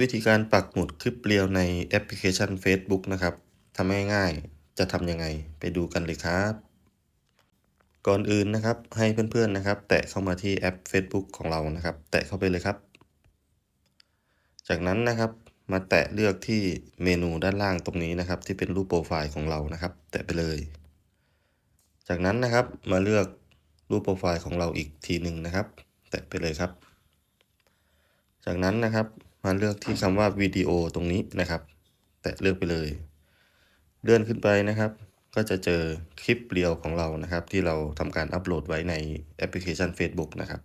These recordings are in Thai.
วิธีการปักหมุดคลิปเรียวในแอปพลิเคชัน Facebook นะครับทำง่ายๆจะทำยังไงไปดูกันเลยครับ ก่อนอื่นนะครับให้เพื่อนๆนะครับ แตะเข้ามาที่แอป Facebook ของเรานะครับ แตะเข้าไปเลยครับ จากนั้นนะครับมาแตะเลือกที่เมนูด้านล่างตรงนี้นะครับ ที่เป็นรูปโปรไฟล์ของเรานะครับ แตะไปเลย จากนั้นนะครับมาเลือกรูปโปรไฟล์ของเราอีกทีหนึ่งนะครับ แตะไปเลยครับ จากนั้นนะครับ มาเลือกที่คำว่าวิดีโอตรงนี้นะครับ แตะเลือกไปเลย เลื่อนขึ้นไปนะครับ ก็จะเจอคลิปเรียวของเรานะครับ ที่เราทำการอัปโหลดไว้ในแอปพลิเคชัน Facebook นะครับ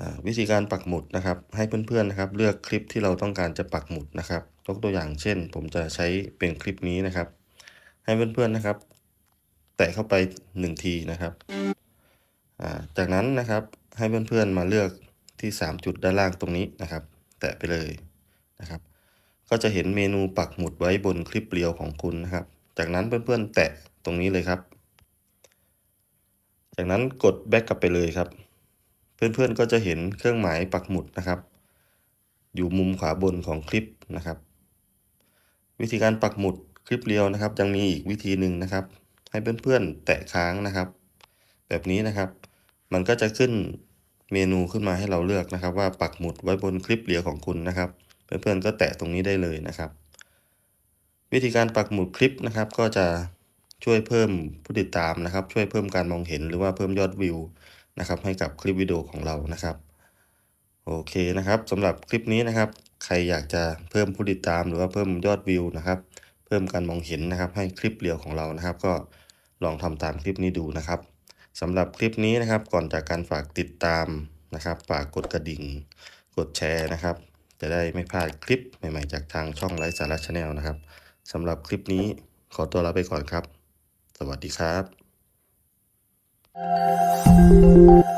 อ่าวิธีการปักหมุดนะครับ ให้เพื่อนๆนะครับ เลือกคลิปที่เราต้องการจะปักหมุดนะครับยกตัวอย่างเช่น ผมจะใช้เป็นคลิปนี้นะครับ ให้เพื่อนๆนะครับ แตะเข้าไปหนึ่งทีนะครับอ่าจากนั้นนะครับให้เพื่อนๆมาเลือกที่ 3 จุดด้านล่างตรงนี้นะครับ แตะไปเลยนะครับ ก็จะเห็นเมนูปักหมุดไว้บนคลิปเรียวของคุณนะครับ จากนั้นเพื่อนๆแตะตรงนี้เลยครับ จากนั้นกดแบ็กกลับไปเลยครับ เพื่อนๆก็จะเห็นเครื่องหมายปักหมุดนะครับ อยู่มุมขวาบนของคลิปนะครับ วิธีการปักหมุดคลิปเรียวนะครับ ยังมีอีกวิธีหนึ่งนะครับ ให้เพื่อนๆแตะค้างนะครับ แบบนี้นะครับ มันก็จะขึ้น เมนูขึ้นมาให้เราเลือกนะครับ ว่าปักหมุดไว้บนคลิปเรียวของคุณนะครับ เพื่อนๆก็แตะตรงนี้ได้เลยนะครับ วิธีการปักหมุดคลิปนะครับ ก็จะช่วยเพิ่มผู้ติดตามนะครับ ช่วยเพิ่มการมองเห็นหรือว่าเพิ่มยอดวิวนะครับ ให้กับคลิปวิดีโอของเรานะครับโอเคนะครับสำหรับคลิปนี้นะครับ ใครอยากจะเพิ่มผู้ติดตามหรือว่าเพิ่มยอดวิวนะครับ เพิ่มการมองเห็นนะครับ ให้คลิปเรียวของเรานะครับ ก็ลองทำตามคลิปนี้ดูนะครับ สำหรับคลิปนี้นะครับก่อนจากการฝากติดตามนะครับ ฝากกดกระดิ่ง กดแชร์นะครับ จะได้ไม่พลาดคลิปใหม่ๆจากทางช่องไลฟ์สาระชาแนลนะครับสำหรับคลิปนี้ขอตัวลาไปก่อนครับ สวัสดีครับ